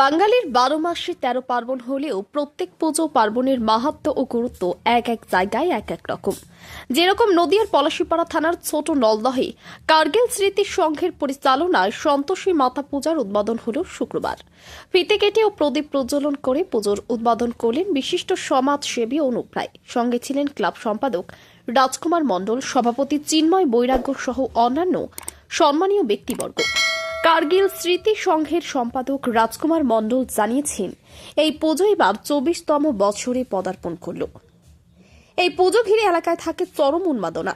বাঙালির বারো মাসে তেরো পার্বণ হলেও প্রত্যেক পুজো পার্বণের মাহাত্ম ও গুরুত্ব এক এক জায়গায় এক এক রকম। যেরকম নদিয়ার পলাশিপাড়া থানার ছোট নলদহে কার্গিল স্মৃতি সংঘের পরিচালনায় সন্তোষী মাতা পূজার উদ্বোধন হল শুক্রবার। ফিতে কেটে ও প্রদীপ প্রজ্বলন করে পুজোর উদ্বোধন করলেন বিশিষ্ট সমাজসেবী অনুপ রায়। সঙ্গে ছিলেন ক্লাব সম্পাদক রাজকুমার মণ্ডল, সভাপতি চিন্ময় বৈরাগ্য সহ অন্যান্য সম্মানীয় ব্যক্তিবর্গ। কার্গিল স্মৃতি সংঘের সম্পাদক রাজকুমার মণ্ডল জানিয়েছেন, এই পুজো এবার চব্বিশতম বছরে পদার্পণ করল। এই পুজো ঘিরে এলাকায় থাকে চরম উন্মাদনা।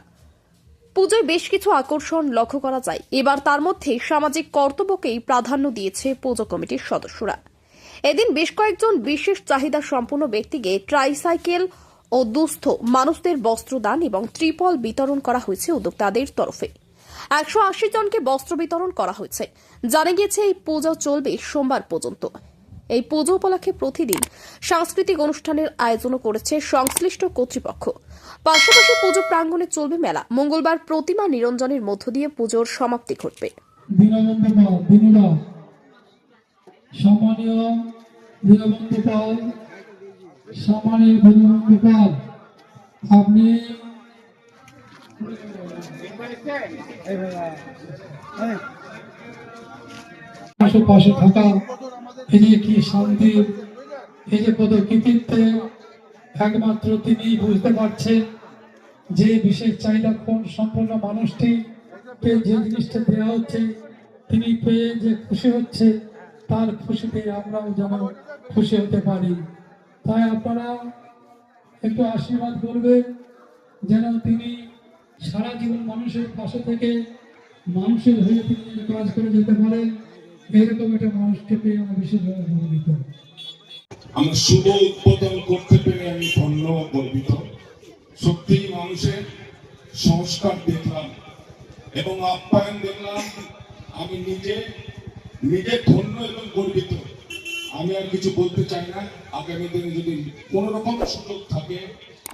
পুজোয় বেশ কিছু আকর্ষণ লক্ষ্য করা যায়। এবার তার মধ্যে সামাজিক কর্তব্যকেই প্রাধান্য দিয়েছে পুজো কমিটির সদস্যরা। এদিন বেশ কয়েকজন বিশেষ চাহিদা সম্পন্ন ব্যক্তিকে ট্রাইসাইকেল ও দুস্থ মানুষদের বস্ত্রদান এবং ত্রিপল বিতরণ করা হয়েছে উদ্যোক্তাদের তরফে। একশো আশি জনকে বস্ত্র বিতরণ করা হয়েছে। জানা গিয়েছে, এই পুজো চলবে সোমবার পর্যন্ত। এই পুজো উপলক্ষে প্রতিদিন সাংস্কৃতিক অনুষ্ঠানের আয়োজনও করেছে সংশ্লিষ্ট কর্তৃপক্ষ। পাশাপাশি পুজো প্রাঙ্গণে চলবে মেলা। মঙ্গলবার প্রতিমা নিরঞ্জনের মধ্য দিয়ে পুজোর সমাপ্তি ঘটবে। সম্মানীয় আপনি আশেপাশে থাকা, এই যে কি শান্তির এই যে কত কৃতিত্বে একমাত্র তিনি বুঝতে পারছেন যে বিশেষ চাহিদা কোন সম্পন্ন মানুষটি কে যে জিনিসটা দেওয়া হচ্ছে, তিনি পেয়ে যে খুশি হচ্ছে, তার খুশিতে আমরাও যেন খুশি হতে পারি। তাই আপনারা একটু আশীর্বাদ করবেন, যেন তিনি সারা জীবন মানুষের পাশে থেকে মানুষের হয়ে তিনি কাজ করে যেতে পারেন এরকম একটা মানুষকে পেয়ে আমরা বিশেষভাবে গর্বিত। আমার শুভ উদ্বোধন করতে পেরে আমি ধন্য গর্বিত। সত্যি মানুষের সংস্কার দেখলাম এবং আপ্যায়ন দেখলাম, আমি নিজে নিজে ধন্য এবং গর্বিত। আমি আর কিছু বলতে চাই না। আগামী দিনে যদি কোনো রকম সুযোগ থাকে,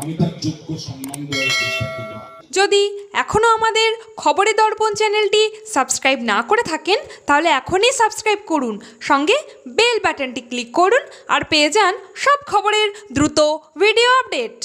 আমি তার যোগ্য সম্মান দেওয়ার চেষ্টা করব। যদি এখনও আমাদের খবরে দর্পণ চ্যানেলটি সাবস্ক্রাইব না করে থাকেন, তাহলে এখনই সাবস্ক্রাইব করুন। সঙ্গে বেল বাটনটি ক্লিক করুন আর পেয়ে যান সব খবরের দ্রুত ভিডিও আপডেট।